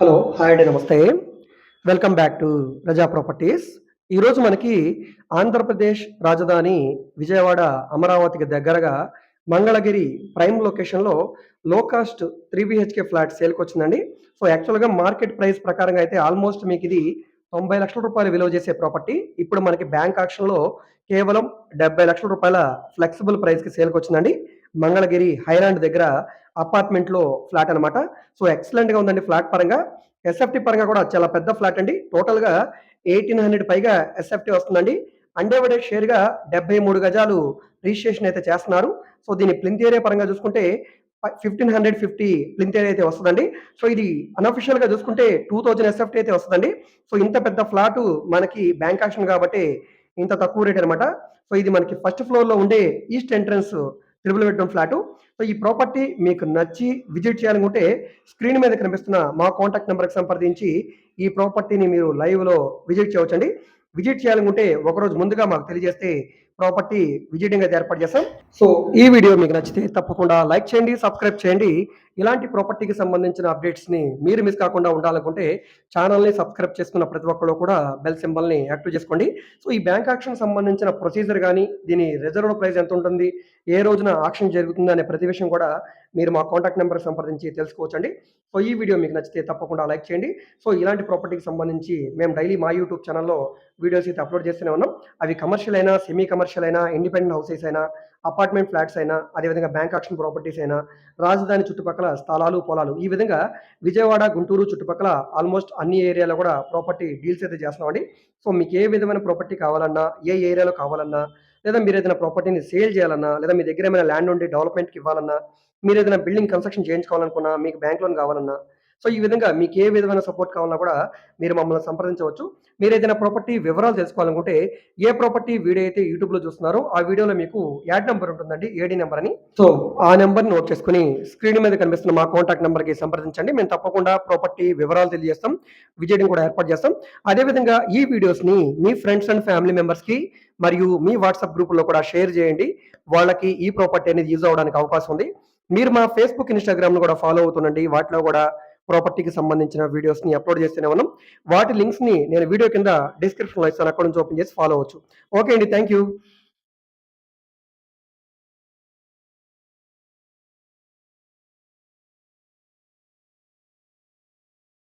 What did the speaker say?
Hello hi అండి నమస్తే. Welcome back to Praja properties ఈరోజు మనకి ఆంధ్రప్రదేశ్ రాజధాని విజయవాడ అమరావతికి దగ్గరగా మంగళగిరి ప్రైమ్ లొకేషన్లో లో కాస్ట్ త్రీ బిహెచ్కే ఫ్లాట్ సేల్కి వచ్చిందండి. సో యాక్చువల్గా మార్కెట్ ప్రైస్ ప్రకారంగా అయితే ఆల్మోస్ట్ మీకు ఇది తొంభై లక్షల రూపాయలు విలువ చేసే ప్రాపర్టీ ఇప్పుడు మనకి బ్యాంక్ ఆక్షన్లో కేవలం డెబ్బై లక్షల రూపాయల ఫ్లెక్సిబుల్ ప్రైస్కి సేల్కి వచ్చిందండి. మంగళగిరి హైలాండ్ దగ్గర అపార్ట్మెంట్లో ఫ్లాట్ అనమాట సో ఎక్సలెంట్గా ఉందండి ఫ్లాట్ పరంగా. ఎస్ఎఫ్టీ పరంగా కూడా చాలా పెద్ద ఫ్లాట్ అండి. టోటల్గా ఎయిటీన్ హండ్రెడ్ పైగా ఎస్ఎఫ్టీ వస్తుందండి. అండేవడే షేర్గా డెబ్బై మూడు గజాలు రిజిస్ట్రేషన్ అయితే చేస్తున్నారు. సో దీని ప్లింత్ ఏరియా పరంగా చూసుకుంటే fifteen hundred fifty plinth area అయితే వస్తుందండి. సో ఇది అన్అఫిషియల్గా చూసుకుంటే టూ థౌజండ్ ఎస్ఎఫ్టీ అయితే వస్తుందండి. సో ఇంత పెద్ద ఫ్లాట్ మనకి బ్యాంక్ యాక్షన్ కాబట్టి ఇంత తక్కువ రేట్ అనమాట సో ఇది మనకి ఫస్ట్ ఫ్లోర్లో ఉండే east entrance triple bedroom flat. So ఈ ప్రాపర్టీ మీకు నచ్చి విజిట్ చేయాలనుకుంటే స్క్రీన్ మీద కనిపిస్తున్న మా కాంటాక్ట్ నెంబర్కి సంప్రదించి ఈ ప్రాపర్టీని మీరు లైవ్లో విజిట్ చేయవచ్చండి. విజిట్ చేయాలనుకుంటే ఒకరోజు ముందుగా మాకు తెలియజేస్తే ప్రాపర్టీ విజిటింగ్ అయితే ఏర్పాటు చేస్తాం. సో ఈ వీడియో మీకు నచ్చితే తప్పకుండా లైక్ చేయండి సబ్స్క్రైబ్ చేయండి. ఇలాంటి ప్రాపర్టీకి సంబంధించిన అప్డేట్స్ని మీరు మిస్ కాకుండా ఉండాలనుకుంటే ఛానల్ని సబ్స్క్రైబ్ చేసుకున్న ప్రతి ఒక్కరు కూడా బెల్ సింబల్ని యాక్టివ్ చేసుకోండి. సో ఈ బ్యాంక్ ఆక్షన్ సంబంధించిన ప్రొసీజర్ కానీ దీని రిజర్వ్ ప్రైస్ ఎంత ఉంటుంది ఏ రోజున ఆక్షన్ జరుగుతుంది అనే ప్రతి విషయం కూడా మీరు మా కాంటాక్ట్ నెంబర్ సంప్రదించి తెలుసుకోవచ్చండి. సో ఈ వీడియో మీకు నచ్చితే తప్పకుండా లైక్ చేయండి. సో ఇలాంటి ప్రాపర్టీకి సంబంధించి మేము డైలీ మా యూట్యూబ్ ఛానల్లో వీడియోస్ అయితే అప్లోడ్ చేస్తూనే ఉన్నాం. అవి కమర్షియల్ అయినా సెమీ కమర్షియల్ అయినా ఇండిపెండెంట్ హౌసెస్ అయినా అపార్ట్మెంట్ ఫ్లాట్స్ అయినా అదేవిధంగా బ్యాంక్ ఆక్షన్ ప్రాపర్టీస్ అయినా రాజధాని చుట్టుపక్కల స్థలాలు పొలాలు. ఈ విధంగా విజయవాడ గుంటూరు చుట్టుపక్కల ఆల్మోస్ట్ అన్ని ఏరియాలో కూడా ప్రాపర్టీ డీల్స్ అయితే చేస్తున్నామండి. సో మీకు ఏ విధమైన ప్రాపర్టీ కావాలన్నా ఏ ఏరియాలో కావాలన్నా లేదా మీరు ఏదైనా ప్రాపర్టీని సేల్ చేయాలన్నా లేదా మీ దగ్గర ఏమైనా ల్యాండ్ ఉండి డెవలప్మెంట్కి ఇవ్వాలన్నా మీరు ఏదైనా బిల్డింగ్ కన్స్ట్రక్షన్ చేయించుకోవాలనుకున్నా మీకు బ్యాంక్ లోన్ కావాలన్నా సో ఈ విధంగా మీకు ఏ విధమైన సపోర్ట్ కావాలన్నా కూడా మీరు మమ్మల్ని సంప్రదించవచ్చు. మీరు ఏదైనా ప్రాపర్టీ వివరాలు తెలుసుకోవాలనుకుంటే ఏ ప్రాపర్టీ వీడియో అయితే యూట్యూబ్లో చూస్తున్నారో ఆ వీడియోలో మీకు యాడ్ నెంబర్ ఉంటుందండి ఏడీ నెంబర్ అని. సో ఆ నెంబర్ నోట్ చేసుకుని స్క్రీన్ మీద కనిపిస్తున్న మా కాంటాక్ట్ నెంబర్కి సంప్రదించండి. మేము తప్పకుండా ప్రాపర్టీ వివరాలు తెలియజేస్తాం. విజిటింగ్ కూడా ఏర్పాటు చేస్తాం. అదేవిధంగా ఈ వీడియోస్ని మీ ఫ్రెండ్స్ అండ్ ఫ్యామిలీ మెంబర్స్కి మరియు మీ వాట్సాప్ గ్రూపుల్లో కూడా షేర్ చేయండి. వాళ్ళకి ఈ ప్రాపర్టీ అనేది యూజ్ అవ్వడానికి అవకాశం ఉంది. మీరు మా ఫేస్బుక్ ఇన్స్టాగ్రామ్ను కూడా ఫాలో అవుతుండండి. వాటిలో కూడా ప్రాపర్టీకి సంబంధించిన వీడియోస్ని అప్లోడ్ చేస్తూనే ఉన్నాం. వాటి లింక్స్ని నేను వీడియో కింద డిస్క్రిప్షన్లో ఇస్తాను. అక్కడ నుంచి ఓపెన్ చేసి ఫాలో అవ్వచ్చు. ఓకే అండి. Thank you.